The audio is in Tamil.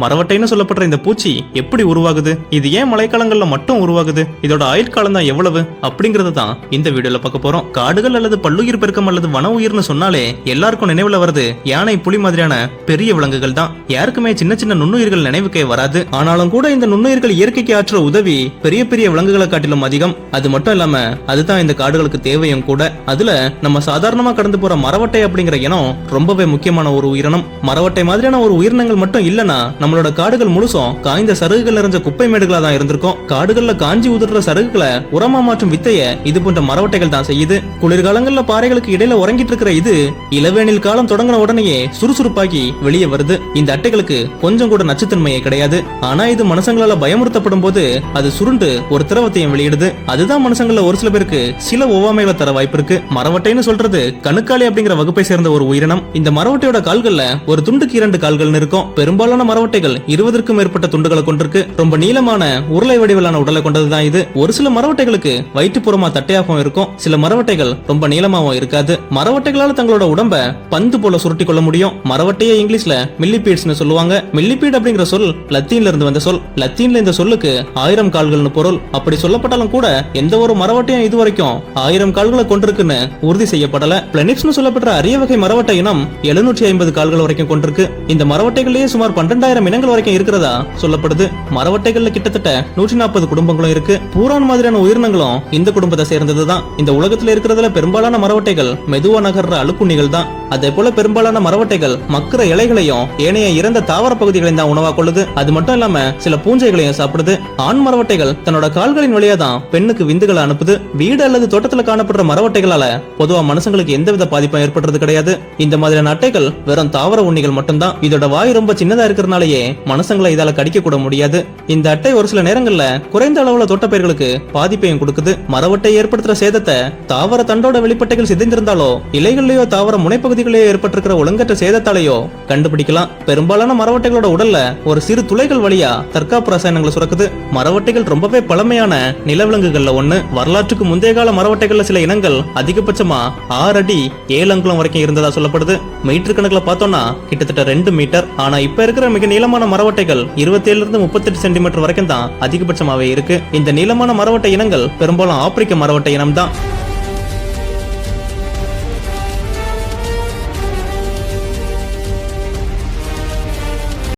மரவட்டைன்னு சொல்லப்படுற இந்த பூச்சி எப்படி உருவாகுது? இது ஏன் மழைக்காலங்கள்ல மட்டும் உருவாகுது? இதோட ஆயுட்காலம் தான் எவ்வளவு? அப்படிங்கறது தான் இந்த வீடியோல பார்க்க போறோம். காடுகள் அல்லது பல்லுயிர் பெருக்கம் அல்லது வன உயிர்னு சொன்னாலே எல்லாருக்கும் நினைவுல வருது யானை புலி மாதிரியான பெரிய விலங்குகள் தான். யாருக்குமே சின்ன சின்ன நுண்ணுயிர்கள் நினைவுக்கே வராது. ஆனாலும் கூட இந்த நுண்ணுயிர்கள் இயற்கைக்கு ஆற்ற உதவி பெரிய பெரிய விலங்குகளை காட்டிலும் அதிகம். அது மட்டும் இல்லாம அதுதான் இந்த காடுகளுக்கு தேவையும் கூட. அதுல நம்ம சாதாரணமா கடந்து போற மரவட்டை அப்படிங்கிற இனம் ரொம்பவே முக்கியமான ஒரு உயிரினம். மரவட்டை மாதிரியான ஒரு உயிரினங்கள் மட்டும் இல்லனா நம்மளோட காடுகள் முழுசும் காய்ந்த சருகுகள் நிறைஞ்ச குப்பை மேடுகளா தான் இருந்திருக்கும். காடுகள்ல காஞ்சி உதிர்ற சருகுகளை உரமா மாற்றும் வித்தைய இது போன்ற மரவட்டைகள் தான் செய்யுது. குளிர்காலங்கள்ல பாறைகளுக்கு இடையில உறங்கிட்டு இருக்கிற இது இளவேனில் காலம் தொடங்கின உடனேயே சுறுசுறுப்பாகி வெளியே வருது. இந்த அட்டைகளுக்கு கொஞ்சம் கூட நச்சுத்தன்மையே கிடையாது. ஆனா இது மனுஷங்களால பயமுறுத்தப்படும் போது அது சுருண்டு ஒரு திரவத்தையும் வெளியிடுது. அதுதான் மனுஷங்கள ஒரு சில பேருக்கு சில ஒவ்வாமைகளை தர வாய்ப்பு இருக்கு. மரவட்டைன்னு சொல்றது கணுக்காளி அப்படிங்கிற வகுப்பை சேர்ந்த ஒரு உயிரினம். இந்த மரவட்டையோட கால்கள்ல ஒரு துண்டுக்கு இரண்டு கால்கள்னு இருக்கும். பெரும்பாலான மரவட்டை மரவட்டைகள் இருபதற்கும் மேற்பட்ட துண்டுகளை கொண்டிருக்கு. ரொம்ப நீளமான உருளை வடிவிலான உடலை கொண்டதுதான் இது. ஒரு சில மரவட்டைகளுக்கு வயிற்றுப்புறமா தட்டையாகவும் இருக்கும். சில மரவட்டைகள் ரொம்ப நீளமாகவும் இருக்காது. மரவட்டைகளால தங்களோட உடம்ப பந்து போல சுருட்டி கொள்ள முடியும். மரவட்டையை இங்கிலீஷ்ல மில்லிபீட்ஸ்னு சொல்லுவாங்க. மில்லிபீட் அப்படிங்கிற சொல் லத்தீன்ல இருந்து வந்த சொல். லத்தீன்ல இந்த சொல்லுக்கு ஆயிரம் கால்கள்னு பொருள். அப்படி சொல்லப்பட்டாலும் கூட எந்த ஒரு மரவட்டையும் இது வரைக்கும் ஆயிரம் கால்களை கொண்டிருக்குன்னு உறுதி செய்யப்படல. பிளனிக்ஸ்னு சொல்லப்படுற அரிய வகை மரவட்டை இனம் எழுநூற்றி ஐம்பது கால்கள் வரைக்கும் கொண்டிருக்கு. இந்த மரவட்டைகளையே சுமார் பன்னெண்டாயிரம் இனங்கள் வரைக்கும் இருக்கிறதா சொல்லப்படுது. மரவட்டைகள்ல கிட்டத்தட்ட நூற்றி நாற்பது குடும்பங்களும் இருக்கு. பூரான் மாதிரியான உயிரினங்களும் இந்த குடும்பத்தை சேர்ந்ததுதான். இந்த உலகத்துல இருக்கிறதுல பெரும்பாலான மரவட்டைகள் மெதுவா நகர்ற அழுக்குண்ணிகள் தான். அதே போல பெரும்பாலான மரவட்டைகள் மக்கிற இலைகளையும் ஏனைய இறந்த தாவர பகுதிகளையும் தான் உணவா கொள்ளுது. அது மட்டும் இல்லாம சில பூஞ்சைகளையும் சாப்பிடுது. ஆண் மரவட்டைகள் தன்னோட கால்களின் வழியா தான் பெண்ணுக்கு விந்துகளை அனுப்புது. வீடு அல்லது தோட்டத்துல காணப்படுற மரவட்டைகளால பொதுவா மனுஷங்களுக்கு எந்தவித பாதிப்பும் ஏற்படுறது கிடையாது. இந்த மாதிரியான அட்டைகள் வெறும் தாவர உண்ணிகள் மட்டும்தான். இதோட வாய் ரொம்ப சின்னதா இருக்கிறனாலயே மனுஷங்களை இதால கடிக்க கூட முடியாது. இந்த அட்டை ஒரு சில நேரங்கள்ல குறைந்த அளவுல தோட்டப்பயிர்களுக்கு பாதிப்பையும் கொடுக்குது. மரவட்டை ஏற்படுத்துற சேதத்தை தாவர தண்டோட வெளிப்பட்டைகள் சிதைந்திருந்தாலோ இலைகள்லயோ தாவர முனைப்பகுதிகளிலேயோ ஏற்பட்டிருக்கிற ஒழுங்கற்ற சேதத்தாலேயோ கண்டுபிடிக்கலாம். பெரும்பாலான மரவட்டைகளோட உடல்ல ஒரு சிறு துளைகள் வழியா தற்காப்பு ரசாயனங்களை சுரக்குது. மரவட்டைகள் ரொம்பவே பழமையான நிலவிலங்குகள்ல ஒண்ணு. வரலாற்றுக்கு முந்தைய கால மரவட்டைகள்ல சில இனங்கள் அதிகபட்சமா ஆறு அடி ஏழு அங்குலம் வரைக்கும் இருந்ததா சொல்லப்படுது. மீட்டர் கணக்குல பார்த்தோம்னா கிட்டத்தட்ட ரெண்டு மீட்டர். ஆனா இப்ப இருக்கிற மிக நீளமான மரவட்டைகள் இருபத்தி இருந்து முப்பத்தெட்டு சென்டிமீட்டர் வரைக்கும் தான் அதிகபட்சமாவே இருக்கு. இந்த நீளமான மரவட்டை இனங்கள் பெரும்பாலும் ஆப்பிரிக்க மரவட்டை இனம் தான்